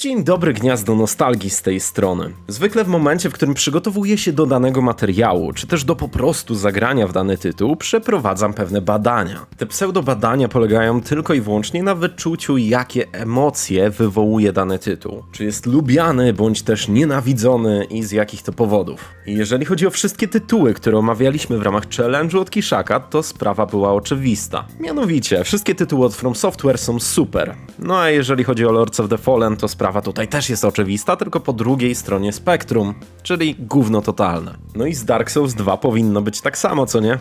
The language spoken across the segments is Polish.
Dzień dobry, gniazdo nostalgii z tej strony. Zwykle w momencie, w którym przygotowuję się do danego materiału, czy też do po prostu zagrania w dany tytuł, przeprowadzam pewne badania. Te pseudobadania polegają tylko i wyłącznie na wyczuciu, jakie emocje wywołuje dany tytuł. Czy jest lubiany, bądź też nienawidzony i z jakich to powodów. I jeżeli chodzi o wszystkie tytuły, które omawialiśmy w ramach challenge'u od Kishaka, to sprawa była oczywista. Mianowicie, wszystkie tytuły od From Software są super. No a jeżeli chodzi o Lords of the Fallen, to sprawa tutaj też jest oczywista, tylko po drugiej stronie spektrum, czyli gówno totalne. No i z Dark Souls 2 powinno być tak samo, co nie?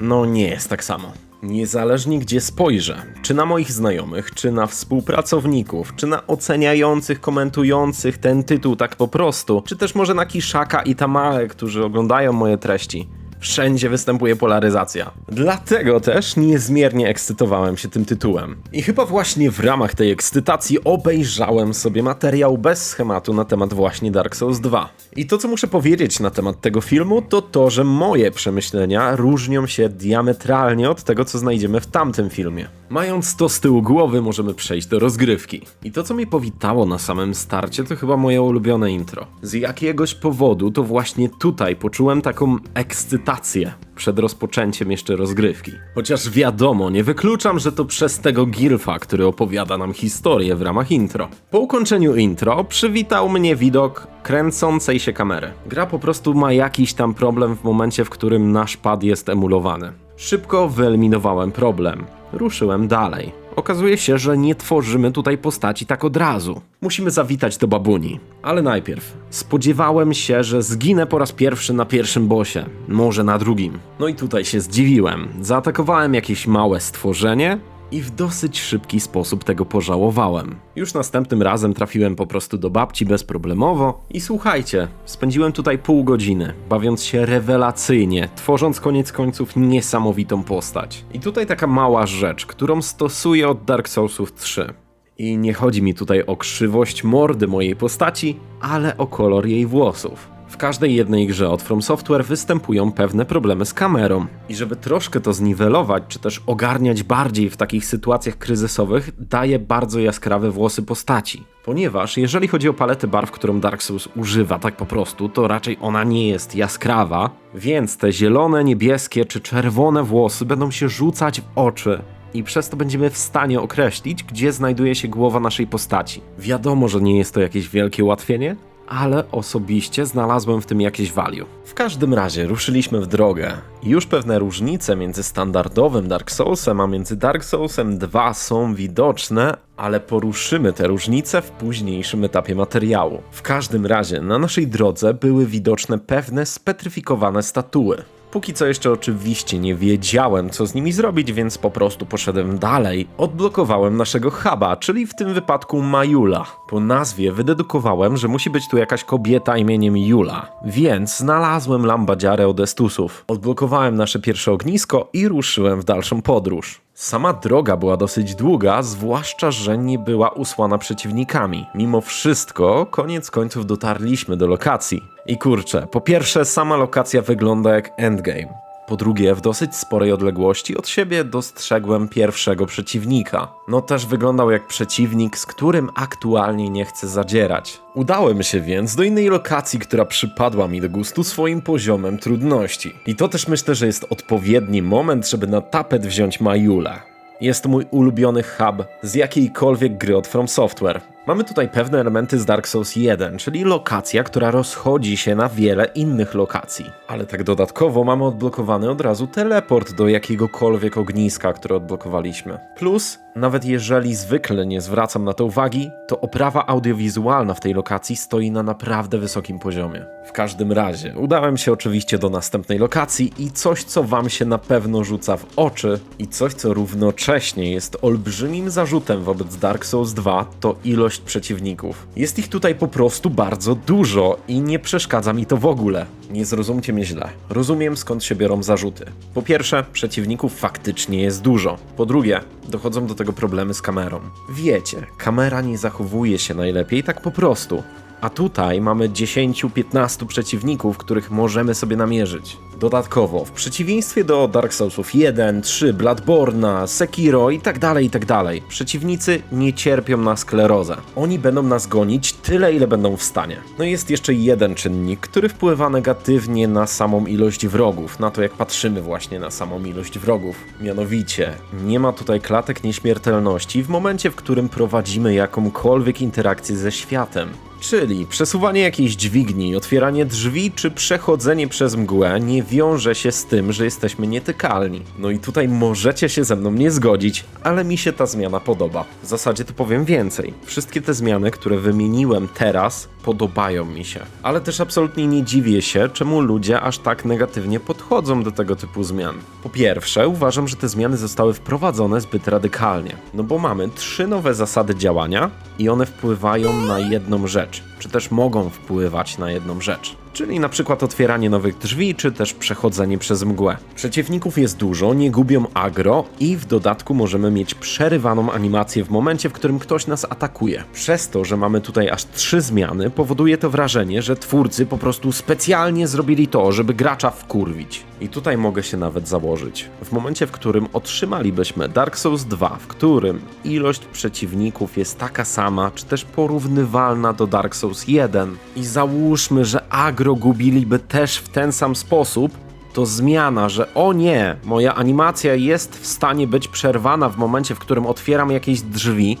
No nie jest tak samo. Niezależnie gdzie spojrzę, czy na moich znajomych, czy na współpracowników, czy na oceniających, komentujących ten tytuł tak po prostu, czy też może na Kiszaka i Tamale, którzy oglądają moje treści, wszędzie występuje polaryzacja. Dlatego też niezmiernie ekscytowałem się tym tytułem. I chyba właśnie w ramach tej ekscytacji obejrzałem sobie materiał bez schematu na temat właśnie Dark Souls 2. I to, co muszę powiedzieć na temat tego filmu, to to, że moje przemyślenia różnią się diametralnie od tego, co znajdziemy w tamtym filmie. Mając to z tyłu głowy, możemy przejść do rozgrywki. I to, co mnie powitało na samym starcie, to chyba moje ulubione intro. Z jakiegoś powodu to właśnie tutaj poczułem taką ekscytację przed rozpoczęciem jeszcze rozgrywki. Chociaż wiadomo, nie wykluczam, że to przez tego Gilfa, który opowiada nam historię w ramach intro. Po ukończeniu intro przywitał mnie widok kręcącej się kamery. Gra po prostu ma jakiś tam problem w momencie, w którym nasz pad jest emulowany. Szybko wyeliminowałem problem. Ruszyłem dalej. Okazuje się, że nie tworzymy tutaj postaci tak od razu. Musimy zawitać do babuni. Ale najpierw. Spodziewałem się, że zginę po raz pierwszy na pierwszym bosie, może na drugim. No i tutaj się zdziwiłem. Zaatakowałem jakieś małe stworzenie, i w dosyć szybki sposób tego pożałowałem. Już następnym razem trafiłem po prostu do babci bezproblemowo i słuchajcie, spędziłem tutaj pół godziny, bawiąc się rewelacyjnie, tworząc koniec końców niesamowitą postać. I tutaj taka mała rzecz, którą stosuję od Dark Soulsów 3. I nie chodzi mi tutaj o krzywość mordy mojej postaci, ale o kolor jej włosów. W każdej jednej grze od From Software występują pewne problemy z kamerą. I żeby troszkę to zniwelować, czy też ogarniać bardziej w takich sytuacjach kryzysowych, daje bardzo jaskrawe włosy postaci. Ponieważ jeżeli chodzi o paletę barw, którą Dark Souls używa tak po prostu, to raczej ona nie jest jaskrawa, więc te zielone, niebieskie czy czerwone włosy będą się rzucać w oczy i przez to będziemy w stanie określić, gdzie znajduje się głowa naszej postaci. Wiadomo, że nie jest to jakieś wielkie ułatwienie, ale osobiście znalazłem w tym jakieś value. W każdym razie ruszyliśmy w drogę. Już pewne różnice między standardowym Dark Soulsem a między Dark Soulsem 2 są widoczne, ale poruszymy te różnice w późniejszym etapie materiału. W każdym razie na naszej drodze były widoczne pewne spetryfikowane statuły. Póki co jeszcze oczywiście nie wiedziałem, co z nimi zrobić, więc po prostu poszedłem dalej. Odblokowałem naszego huba, czyli w tym wypadku Majula. Po nazwie wydedukowałem, że musi być tu jakaś kobieta imieniem Jula, więc znalazłem lambadziarę od Estusów. Odblokowałem nasze pierwsze ognisko i ruszyłem w dalszą podróż. Sama droga była dosyć długa, zwłaszcza, że nie była usłana przeciwnikami. Mimo wszystko, koniec końców dotarliśmy do lokacji. I kurczę, po pierwsze, sama lokacja wygląda jak endgame. Po drugie, w dosyć sporej odległości od siebie dostrzegłem pierwszego przeciwnika. No też wyglądał jak przeciwnik, z którym aktualnie nie chcę zadzierać. Udałem się więc do innej lokacji, która przypadła mi do gustu swoim poziomem trudności. I to też myślę, że jest odpowiedni moment, żeby na tapet wziąć Majula. Jest to mój ulubiony hub z jakiejkolwiek gry od From Software. Mamy tutaj pewne elementy z Dark Souls 1, czyli lokacja, która rozchodzi się na wiele innych lokacji. Ale tak dodatkowo mamy odblokowany od razu teleport do jakiegokolwiek ogniska, które odblokowaliśmy. Plus, nawet jeżeli zwykle nie zwracam na to uwagi, to oprawa audiowizualna w tej lokacji stoi na naprawdę wysokim poziomie. W każdym razie, udałem się oczywiście do następnej lokacji i coś, co wam się na pewno rzuca w oczy i coś, co równocześnie jest olbrzymim zarzutem wobec Dark Souls 2, to ilość przeciwników. Jest ich tutaj po prostu bardzo dużo i nie przeszkadza mi to w ogóle. Nie zrozumcie mnie źle. Rozumiem skąd się biorą zarzuty. Po pierwsze, przeciwników faktycznie jest dużo. Po drugie, dochodzą do tego problemy z kamerą. Wiecie, kamera nie zachowuje się najlepiej tak po prostu. A tutaj mamy 10-15 przeciwników, których możemy sobie namierzyć. Dodatkowo, w przeciwieństwie do Dark Soulsów 1, 3, Bloodborne'a, Sekiro i tak dalej, i tak dalej, przeciwnicy nie cierpią na sklerozę. Oni będą nas gonić tyle, ile będą w stanie. No i jest jeszcze jeden czynnik, który wpływa negatywnie na samą ilość wrogów, na to jak patrzymy właśnie na samą ilość wrogów. Mianowicie, nie ma tutaj klatek nieśmiertelności w momencie, w którym prowadzimy jakąkolwiek interakcję ze światem. Czyli przesuwanie jakiejś dźwigni, otwieranie drzwi czy przechodzenie przez mgłę nie wiąże się z tym, że jesteśmy nietykalni. No i tutaj możecie się ze mną nie zgodzić, ale mi się ta zmiana podoba. W zasadzie to powiem więcej. Wszystkie te zmiany, które wymieniłem teraz, podobają mi się. Ale też absolutnie nie dziwię się, czemu ludzie aż tak negatywnie podchodzą do tego typu zmian. Po pierwsze, uważam, że te zmiany zostały wprowadzone zbyt radykalnie. No bo mamy trzy nowe zasady działania i one wpływają na jedną rzecz, czy też mogą wpływać na jedną rzecz. Czyli na przykład otwieranie nowych drzwi, czy też przechodzenie przez mgłę. Przeciwników jest dużo, nie gubią agro i w dodatku możemy mieć przerywaną animację w momencie, w którym ktoś nas atakuje. Przez to, że mamy tutaj aż trzy zmiany, powoduje to wrażenie, że twórcy po prostu specjalnie zrobili to, żeby gracza wkurwić. I tutaj mogę się nawet założyć. W momencie, w którym otrzymalibyśmy Dark Souls 2, w którym ilość przeciwników jest taka sama, czy też porównywalna do Dark Souls 1, i załóżmy, że agro gubiliby też w ten sam sposób, to zmiana, że o nie, moja animacja jest w stanie być przerwana w momencie, w którym otwieram jakieś drzwi,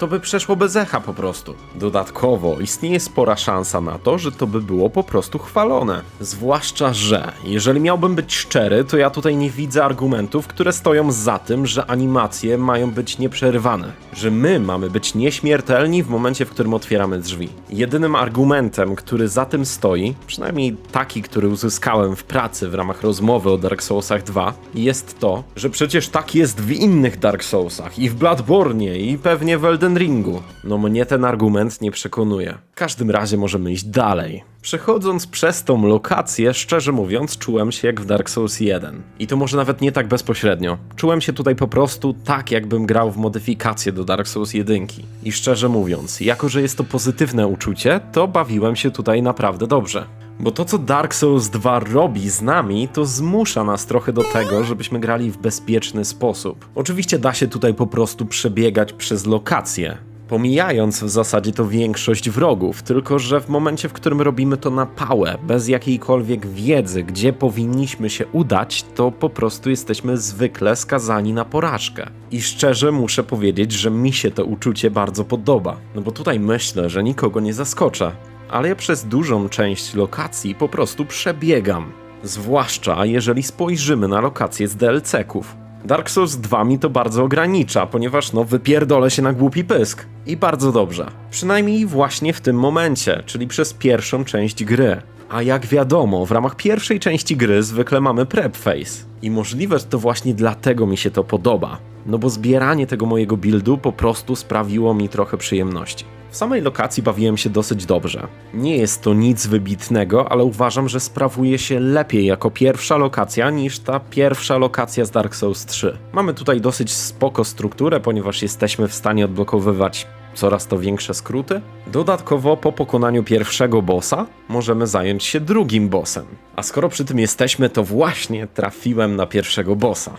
to by przeszło bez echa po prostu. Dodatkowo istnieje spora szansa na to, że to by było po prostu chwalone. Zwłaszcza, że jeżeli miałbym być szczery, to ja tutaj nie widzę argumentów, które stoją za tym, że animacje mają być nieprzerywane. Że my mamy być nieśmiertelni w momencie, w którym otwieramy drzwi. Jedynym argumentem, który za tym stoi, przynajmniej taki, który uzyskałem w pracy w ramach rozmowy o Dark Soulsach 2, jest to, że przecież tak jest w innych Dark Soulsach i w Bloodborne i pewnie w Elden Ringu. No mnie ten argument nie przekonuje. W każdym razie możemy iść dalej. Przechodząc przez tą lokację, szczerze mówiąc, czułem się jak w Dark Souls 1. I to może nawet nie tak bezpośrednio. Czułem się tutaj po prostu tak, jakbym grał w modyfikację do Dark Souls 1. I szczerze mówiąc, jako że jest to pozytywne uczucie, to bawiłem się tutaj naprawdę dobrze. Bo to, co Dark Souls 2 robi z nami, to zmusza nas trochę do tego, żebyśmy grali w bezpieczny sposób. Oczywiście da się tutaj po prostu przebiegać przez lokacje, pomijając w zasadzie to większość wrogów, tylko że w momencie, w którym robimy to na pałę, bez jakiejkolwiek wiedzy, gdzie powinniśmy się udać, to po prostu jesteśmy zwykle skazani na porażkę. I szczerze muszę powiedzieć, że mi się to uczucie bardzo podoba, no bo tutaj myślę, że nikogo nie zaskoczę ale ja przez dużą część lokacji po prostu przebiegam. Zwłaszcza jeżeli spojrzymy na lokacje z DLC-ków. Dark Souls 2 mi to bardzo ogranicza, ponieważ no wypierdolę się na głupi pysk. I bardzo dobrze. Przynajmniej właśnie w tym momencie, czyli przez pierwszą część gry. A jak wiadomo, w ramach pierwszej części gry zwykle mamy prep phase. I możliwe, że to właśnie dlatego mi się to podoba. No bo zbieranie tego mojego buildu po prostu sprawiło mi trochę przyjemności. W samej lokacji bawiłem się dosyć dobrze. Nie jest to nic wybitnego, ale uważam, że sprawuje się lepiej jako pierwsza lokacja niż ta pierwsza lokacja z Dark Souls 3. Mamy tutaj dosyć spoko strukturę, ponieważ jesteśmy w stanie odblokowywać coraz to większe skróty. Dodatkowo po pokonaniu pierwszego bossa możemy zająć się drugim bossem. A skoro przy tym jesteśmy, to właśnie trafiłem na pierwszego bossa.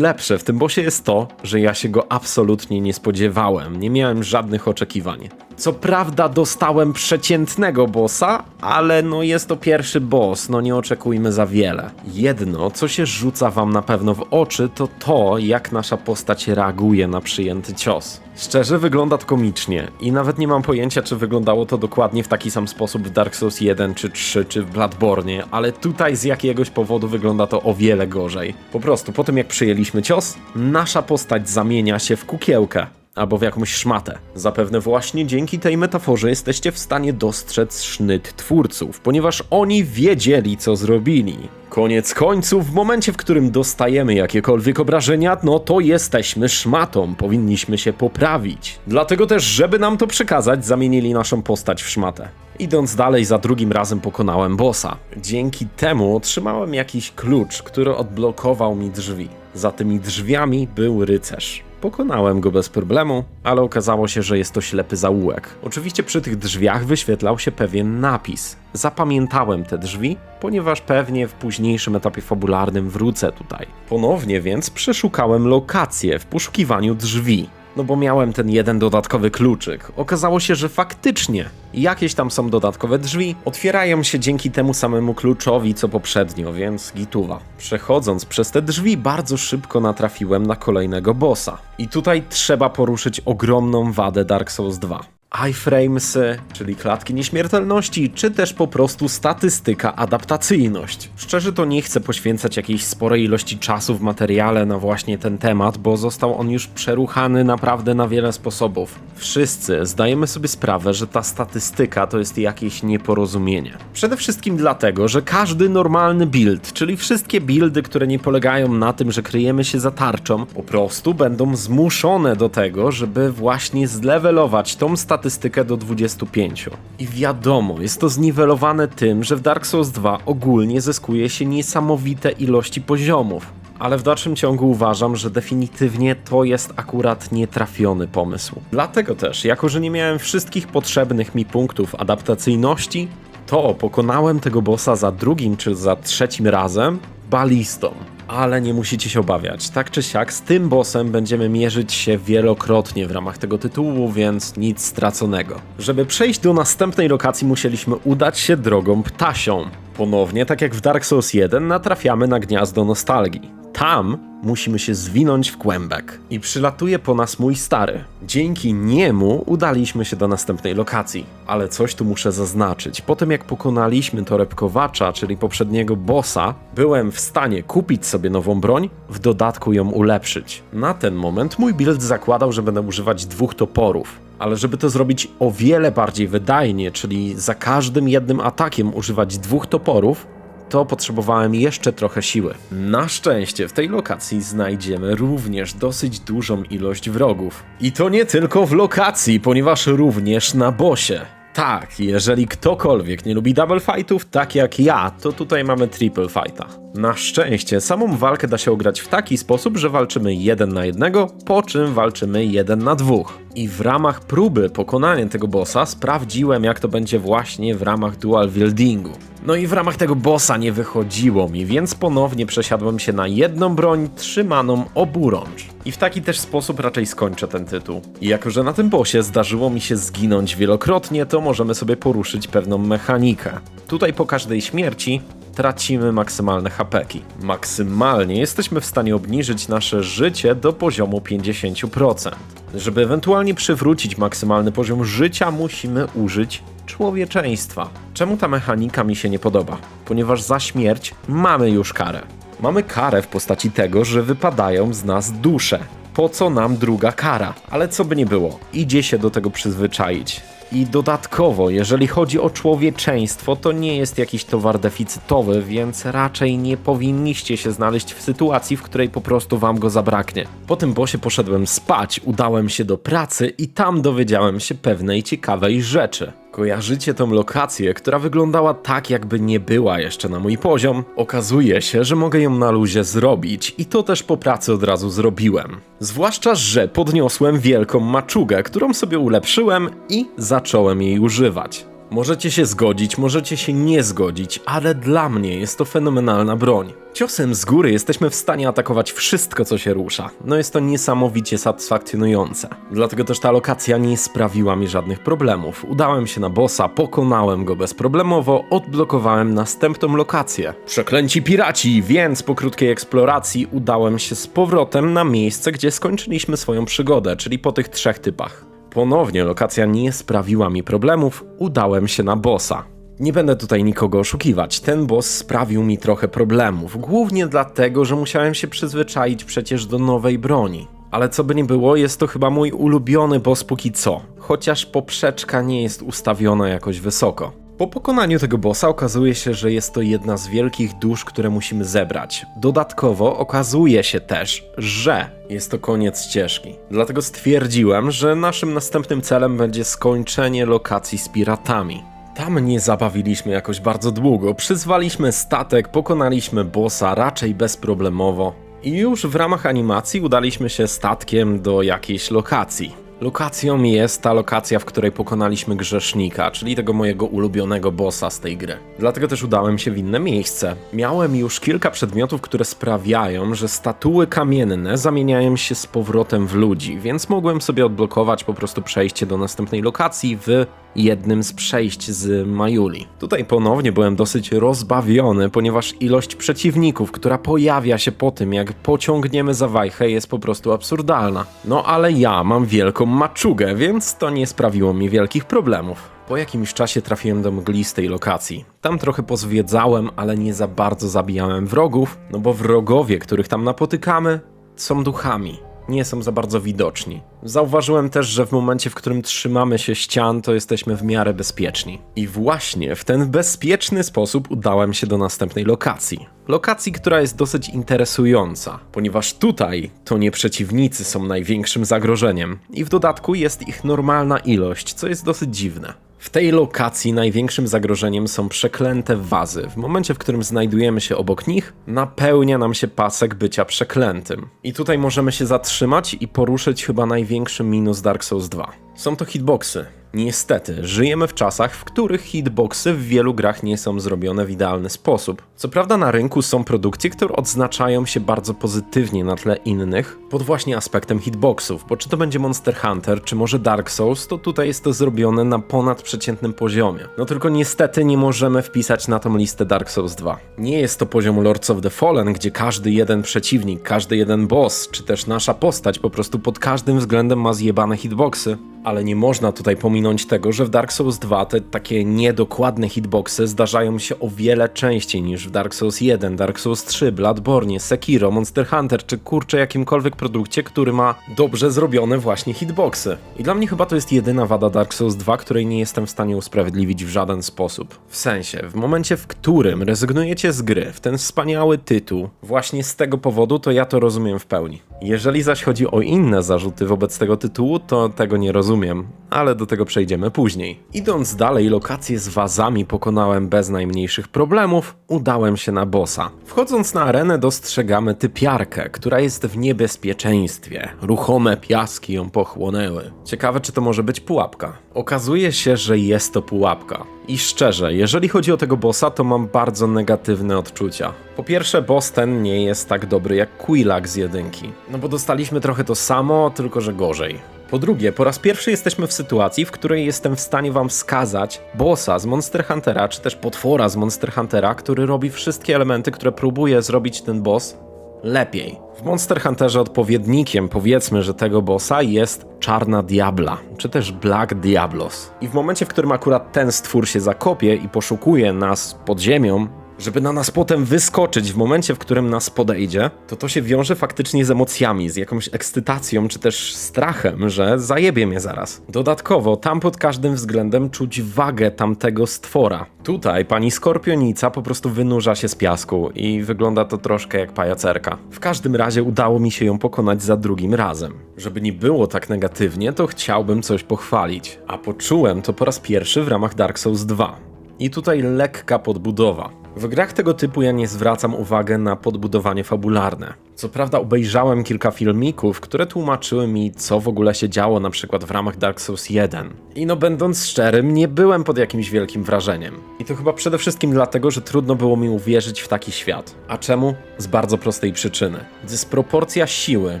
Najlepsze w tym bossie jest to, że ja się go absolutnie nie spodziewałem, nie miałem żadnych oczekiwań. Co prawda dostałem przeciętnego bossa, ale no jest to pierwszy boss, no nie oczekujmy za wiele. Jedno, co się rzuca wam na pewno w oczy, to to, jak nasza postać reaguje na przyjęty cios. Szczerze wygląda to komicznie i nawet nie mam pojęcia, czy wyglądało to dokładnie w taki sam sposób w Dark Souls 1 czy 3 czy w Bloodborne, ale tutaj z jakiegoś powodu wygląda to o wiele gorzej. Po prostu po tym jak przyjęliśmy cios, nasza postać zamienia się w kukiełkę. Albo w jakąś szmatę. Zapewne właśnie dzięki tej metaforze jesteście w stanie dostrzec sznyt twórców, ponieważ oni wiedzieli, co zrobili. Koniec końców, w momencie, w którym dostajemy jakiekolwiek obrażenia, no to jesteśmy szmatą, powinniśmy się poprawić. Dlatego też, żeby nam to przekazać, zamienili naszą postać w szmatę. Idąc dalej, za drugim razem pokonałem bossa. Dzięki temu otrzymałem jakiś klucz, który odblokował mi drzwi. Za tymi drzwiami był rycerz. Pokonałem go bez problemu, ale okazało się, że jest to ślepy zaułek. Oczywiście przy tych drzwiach wyświetlał się pewien napis. Zapamiętałem te drzwi, ponieważ pewnie w późniejszym etapie fabularnym wrócę tutaj. Ponownie więc przeszukałem lokację w poszukiwaniu drzwi. No bo miałem ten jeden dodatkowy kluczyk. Okazało się, że faktycznie jakieś tam są dodatkowe drzwi, otwierają się dzięki temu samemu kluczowi co poprzednio, więc gituwa. Przechodząc przez te drzwi, bardzo szybko natrafiłem na kolejnego bossa. I tutaj trzeba poruszyć ogromną wadę Dark Souls 2 iframesy, czyli klatki nieśmiertelności, czy też po prostu statystyka adaptacyjność. Szczerze to nie chcę poświęcać jakiejś sporej ilości czasu w materiale na właśnie ten temat, bo został on już przeruchany naprawdę na wiele sposobów. Wszyscy zdajemy sobie sprawę, że ta statystyka to jest jakieś nieporozumienie. Przede wszystkim dlatego, że każdy normalny build, czyli wszystkie buildy, które nie polegają na tym, że kryjemy się za tarczą, po prostu będą zmuszone do tego, żeby właśnie zlevelować tą statystykę statystykę do 25. I wiadomo, jest to zniwelowane tym, że w Dark Souls 2 ogólnie zyskuje się niesamowite ilości poziomów. Ale w dalszym ciągu uważam, że definitywnie to jest akurat nietrafiony pomysł. Dlatego też, jako że nie miałem wszystkich potrzebnych mi punktów adaptacyjności, to pokonałem tego bossa za drugim czy za trzecim razem balistą ale nie musicie się obawiać. Tak czy siak, z tym bossem będziemy mierzyć się wielokrotnie w ramach tego tytułu, więc nic straconego. Żeby przejść do następnej lokacji, musieliśmy udać się drogą ptasią. Ponownie, tak jak w Dark Souls 1, natrafiamy na gniazdo nostalgii. Tam musimy się zwinąć w kłębek. I przylatuje po nas mój stary. Dzięki niemu udaliśmy się do następnej lokacji. Ale coś tu muszę zaznaczyć. Po tym jak pokonaliśmy torebkowacza, czyli poprzedniego bossa, byłem w stanie kupić sobie nową broń, w dodatku ją ulepszyć. Na ten moment mój build zakładał, że będę używać dwóch toporów. Ale żeby to zrobić o wiele bardziej wydajnie, czyli za każdym jednym atakiem używać dwóch toporów, to potrzebowałem jeszcze trochę siły. Na szczęście w tej lokacji znajdziemy również dosyć dużą ilość wrogów. I to nie tylko w lokacji, ponieważ również na bosie. Tak, jeżeli ktokolwiek nie lubi double fightów, tak jak ja, to tutaj mamy triple fighta. Na szczęście samą walkę da się ograć w taki sposób, że walczymy jeden na jednego, po czym walczymy jeden na dwóch. I w ramach próby pokonania tego bossa sprawdziłem jak to będzie właśnie w ramach dual wieldingu. No i w ramach tego bossa nie wychodziło mi, więc ponownie przesiadłem się na jedną broń trzymaną oburącz. I w taki też sposób raczej skończę ten tytuł. I jako, że na tym bossie zdarzyło mi się zginąć wielokrotnie, to możemy sobie poruszyć pewną mechanikę. Tutaj po każdej śmierci tracimy maksymalne hapeki. Maksymalnie jesteśmy w stanie obniżyć nasze życie do poziomu 50%. Żeby ewentualnie przywrócić maksymalny poziom życia, musimy użyć człowieczeństwa. Czemu ta mechanika mi się nie podoba? Ponieważ za śmierć mamy już karę. Mamy karę w postaci tego, że wypadają z nas dusze. Po co nam druga kara? Ale co by nie było, idzie się do tego przyzwyczaić. I dodatkowo, jeżeli chodzi o człowieczeństwo, to nie jest jakiś towar deficytowy, więc raczej nie powinniście się znaleźć w sytuacji, w której po prostu wam go zabraknie. Po tym bosie poszedłem spać, udałem się do pracy i tam dowiedziałem się pewnej ciekawej rzeczy. Kojarzycie tą lokację, która wyglądała tak, jakby nie była jeszcze na mój poziom? Okazuje się, że mogę ją na luzie zrobić i to też po pracy od razu zrobiłem. Zwłaszcza, że podniosłem wielką maczugę, którą sobie ulepszyłem i zacząłem jej używać. Możecie się zgodzić, możecie się nie zgodzić, ale dla mnie jest to fenomenalna broń. Ciosem z góry jesteśmy w stanie atakować wszystko, co się rusza. No jest to niesamowicie satysfakcjonujące. Dlatego też ta lokacja nie sprawiła mi żadnych problemów. Udałem się na bossa, pokonałem go bezproblemowo, odblokowałem następną lokację. Przeklęci piraci, więc po krótkiej eksploracji udałem się z powrotem na miejsce, gdzie skończyliśmy swoją przygodę, czyli po tych trzech typach. Ponownie lokacja nie sprawiła mi problemów, udałem się na bossa. Nie będę tutaj nikogo oszukiwać, ten boss sprawił mi trochę problemów, głównie dlatego, że musiałem się przyzwyczaić przecież do nowej broni. Ale co by nie było, jest to chyba mój ulubiony boss póki co, chociaż poprzeczka nie jest ustawiona jakoś wysoko. Po pokonaniu tego bossa okazuje się, że jest to jedna z wielkich dusz, które musimy zebrać. Dodatkowo okazuje się też, że jest to koniec ścieżki. Dlatego stwierdziłem, że naszym następnym celem będzie skończenie lokacji z piratami. Tam nie zabawiliśmy jakoś bardzo długo. Przyzwaliśmy statek, pokonaliśmy bossa raczej bezproblemowo. I już w ramach animacji udaliśmy się statkiem do jakiejś lokacji. Lokacją jest ta lokacja, w której pokonaliśmy grzesznika, czyli tego mojego ulubionego bossa z tej gry. Dlatego też udałem się w inne miejsce. Miałem już kilka przedmiotów, które sprawiają, że statuły kamienne zamieniają się z powrotem w ludzi, więc mogłem sobie odblokować po prostu przejście do następnej lokacji w jednym z przejść z Majuli. Tutaj ponownie byłem dosyć rozbawiony, ponieważ ilość przeciwników, która pojawia się po tym, jak pociągniemy za wajchę, jest po prostu absurdalna. No ale ja mam wielką maczugę, więc to nie sprawiło mi wielkich problemów. Po jakimś czasie trafiłem do mglistej lokacji. Tam trochę pozwiedzałem, ale nie za bardzo zabijałem wrogów, no bo wrogowie, których tam napotykamy, są duchami nie są za bardzo widoczni. Zauważyłem też, że w momencie, w którym trzymamy się ścian, to jesteśmy w miarę bezpieczni. I właśnie w ten bezpieczny sposób udałem się do następnej lokacji. Lokacji, która jest dosyć interesująca, ponieważ tutaj to nie przeciwnicy są największym zagrożeniem i w dodatku jest ich normalna ilość, co jest dosyć dziwne. W tej lokacji największym zagrożeniem są przeklęte wazy. W momencie, w którym znajdujemy się obok nich, napełnia nam się pasek bycia przeklętym. I tutaj możemy się zatrzymać i poruszyć chyba największy minus Dark Souls 2. Są to hitboxy. Niestety, żyjemy w czasach, w których hitboxy w wielu grach nie są zrobione w idealny sposób. Co prawda na rynku są produkcje, które odznaczają się bardzo pozytywnie na tle innych, pod właśnie aspektem hitboxów, bo czy to będzie Monster Hunter, czy może Dark Souls, to tutaj jest to zrobione na ponadprzeciętnym poziomie. No tylko niestety nie możemy wpisać na tą listę Dark Souls 2. Nie jest to poziom Lords of the Fallen, gdzie każdy jeden przeciwnik, każdy jeden boss, czy też nasza postać po prostu pod każdym względem ma zjebane hitboxy. Ale nie można tutaj pominąć tego, że w Dark Souls 2 te takie niedokładne hitboxy zdarzają się o wiele częściej niż w Dark Souls 1, Dark Souls 3, Bloodborne, Sekiro, Monster Hunter czy kurczę jakimkolwiek produkcie, który ma dobrze zrobione właśnie hitboxy. I dla mnie chyba to jest jedyna wada Dark Souls 2, której nie jestem w stanie usprawiedliwić w żaden sposób. W sensie, w momencie w którym rezygnujecie z gry, w ten wspaniały tytuł, właśnie z tego powodu to ja to rozumiem w pełni. Jeżeli zaś chodzi o inne zarzuty wobec tego tytułu, to tego nie rozumiem, ale do tego przejdziemy później. Idąc dalej, lokacje z wazami pokonałem bez najmniejszych problemów, udałem się na bossa. Wchodząc na arenę dostrzegamy typiarkę, która jest w niebezpieczeństwie. Ruchome piaski ją pochłonęły. Ciekawe, czy to może być pułapka. Okazuje się, że jest to pułapka. I szczerze, jeżeli chodzi o tego bossa, to mam bardzo negatywne odczucia. Po pierwsze, boss ten nie jest tak dobry jak Quilak z jedynki. No bo dostaliśmy trochę to samo, tylko że gorzej. Po drugie, po raz pierwszy jesteśmy w sytuacji, w której jestem w stanie wam wskazać bossa z Monster Huntera, czy też potwora z Monster Huntera, który robi wszystkie elementy, które próbuje zrobić ten boss lepiej. W Monster Hunterze odpowiednikiem, powiedzmy, że tego bossa jest Czarna Diabla, czy też Black Diablos. I w momencie, w którym akurat ten stwór się zakopie i poszukuje nas pod ziemią, żeby na nas potem wyskoczyć w momencie, w którym nas podejdzie, to to się wiąże faktycznie z emocjami, z jakąś ekscytacją, czy też strachem, że zajebie mnie zaraz. Dodatkowo, tam pod każdym względem czuć wagę tamtego stwora. Tutaj pani skorpionica po prostu wynurza się z piasku i wygląda to troszkę jak pajacerka. W każdym razie udało mi się ją pokonać za drugim razem. Żeby nie było tak negatywnie, to chciałbym coś pochwalić. A poczułem to po raz pierwszy w ramach Dark Souls 2. I tutaj lekka podbudowa. W grach tego typu ja nie zwracam uwagi na podbudowanie fabularne. Co prawda obejrzałem kilka filmików, które tłumaczyły mi, co w ogóle się działo na przykład w ramach Dark Souls 1. I no będąc szczerym, nie byłem pod jakimś wielkim wrażeniem. I to chyba przede wszystkim dlatego, że trudno było mi uwierzyć w taki świat. A czemu? Z bardzo prostej przyczyny. Dysproporcja siły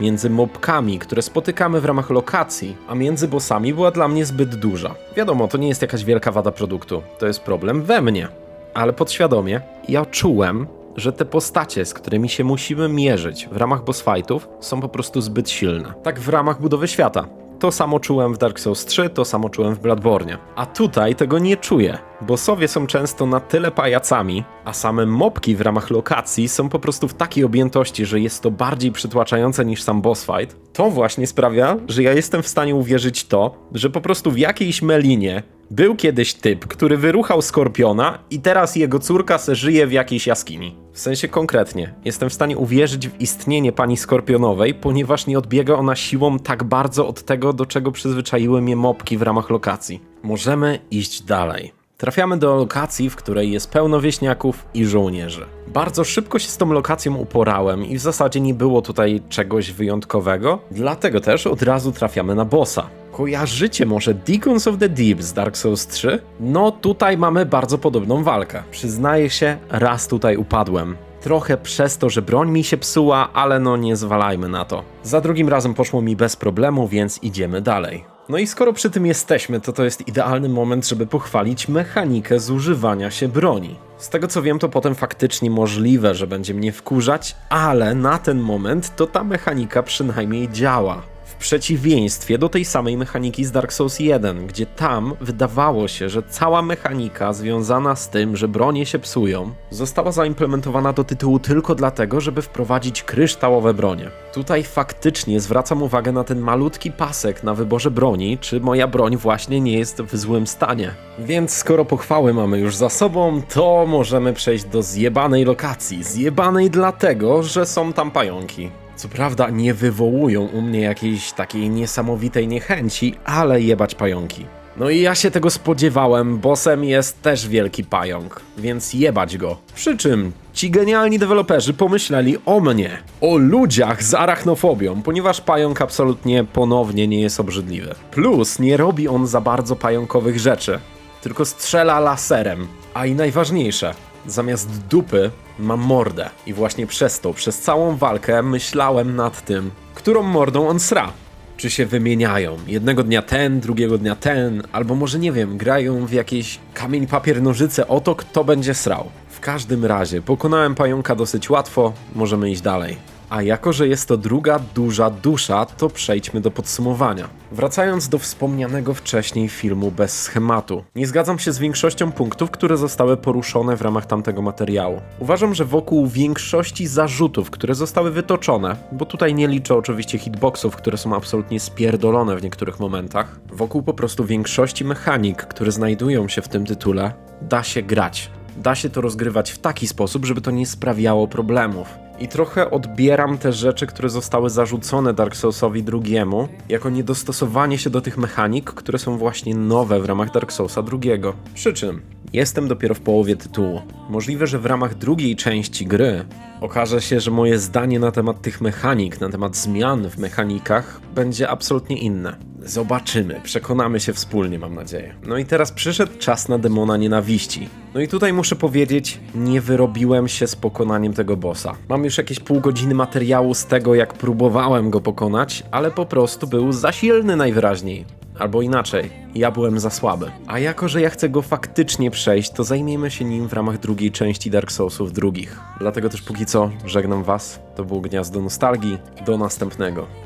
między mobkami, które spotykamy w ramach lokacji, a między bossami była dla mnie zbyt duża. Wiadomo, to nie jest jakaś wielka wada produktu. To jest problem we mnie ale podświadomie ja czułem, że te postacie, z którymi się musimy mierzyć w ramach boss fightów, są po prostu zbyt silne. Tak w ramach budowy świata. To samo czułem w Dark Souls 3, to samo czułem w Bloodborne. A tutaj tego nie czuję. Bossowie są często na tyle pajacami, a same mopki w ramach lokacji są po prostu w takiej objętości, że jest to bardziej przytłaczające niż sam boss fight. To właśnie sprawia, że ja jestem w stanie uwierzyć to, że po prostu w jakiejś melinie był kiedyś typ, który wyruchał skorpiona i teraz jego córka se żyje w jakiejś jaskini. W sensie konkretnie, jestem w stanie uwierzyć w istnienie pani skorpionowej, ponieważ nie odbiega ona siłą tak bardzo od tego, do czego przyzwyczaiły mnie mopki w ramach lokacji. Możemy iść dalej. Trafiamy do lokacji, w której jest pełno wieśniaków i żołnierzy. Bardzo szybko się z tą lokacją uporałem i w zasadzie nie było tutaj czegoś wyjątkowego, dlatego też od razu trafiamy na bossa. Kojarzycie może Deacons of the Deep z Dark Souls 3? No tutaj mamy bardzo podobną walkę. Przyznaję się, raz tutaj upadłem. Trochę przez to, że broń mi się psuła, ale no nie zwalajmy na to. Za drugim razem poszło mi bez problemu, więc idziemy dalej. No i skoro przy tym jesteśmy, to to jest idealny moment, żeby pochwalić mechanikę zużywania się broni. Z tego co wiem, to potem faktycznie możliwe, że będzie mnie wkurzać, ale na ten moment to ta mechanika przynajmniej działa. W przeciwieństwie do tej samej mechaniki z Dark Souls 1, gdzie tam wydawało się, że cała mechanika związana z tym, że bronie się psują, została zaimplementowana do tytułu tylko dlatego, żeby wprowadzić kryształowe bronie. Tutaj faktycznie zwracam uwagę na ten malutki pasek na wyborze broni, czy moja broń właśnie nie jest w złym stanie. Więc skoro pochwały mamy już za sobą, to możemy przejść do zjebanej lokacji. Zjebanej dlatego, że są tam pająki. Co prawda nie wywołują u mnie jakiejś takiej niesamowitej niechęci, ale jebać pająki. No i ja się tego spodziewałem, bossem jest też wielki pająk, więc jebać go. Przy czym ci genialni deweloperzy pomyśleli o mnie, o ludziach z arachnofobią, ponieważ pająk absolutnie ponownie nie jest obrzydliwy. Plus nie robi on za bardzo pająkowych rzeczy, tylko strzela laserem. A i najważniejsze, zamiast dupy mam mordę. I właśnie przez to, przez całą walkę myślałem nad tym, którą mordą on sra. Czy się wymieniają? Jednego dnia ten, drugiego dnia ten, albo może nie wiem, grają w jakieś kamień, papier, nożyce o to, kto będzie srał. W każdym razie, pokonałem pająka dosyć łatwo, możemy iść dalej. A jako, że jest to druga duża dusza, to przejdźmy do podsumowania. Wracając do wspomnianego wcześniej filmu bez schematu. Nie zgadzam się z większością punktów, które zostały poruszone w ramach tamtego materiału. Uważam, że wokół większości zarzutów, które zostały wytoczone, bo tutaj nie liczę oczywiście hitboxów, które są absolutnie spierdolone w niektórych momentach, wokół po prostu większości mechanik, które znajdują się w tym tytule, da się grać. Da się to rozgrywać w taki sposób, żeby to nie sprawiało problemów. I trochę odbieram te rzeczy, które zostały zarzucone Dark Soulsowi drugiemu, jako niedostosowanie się do tych mechanik, które są właśnie nowe w ramach Dark Soulsa drugiego. Przy czym jestem dopiero w połowie tytułu. Możliwe, że w ramach drugiej części gry okaże się, że moje zdanie na temat tych mechanik, na temat zmian w mechanikach będzie absolutnie inne. Zobaczymy, przekonamy się wspólnie, mam nadzieję. No i teraz przyszedł czas na demona nienawiści. No i tutaj muszę powiedzieć, nie wyrobiłem się z pokonaniem tego bossa. Mam już jakieś pół godziny materiału z tego, jak próbowałem go pokonać, ale po prostu był za silny najwyraźniej. Albo inaczej, ja byłem za słaby. A jako, że ja chcę go faktycznie przejść, to zajmiemy się nim w ramach drugiej części Dark Soulsów drugich. Dlatego też póki co żegnam was. To było Gniazdo Nostalgii. Do następnego.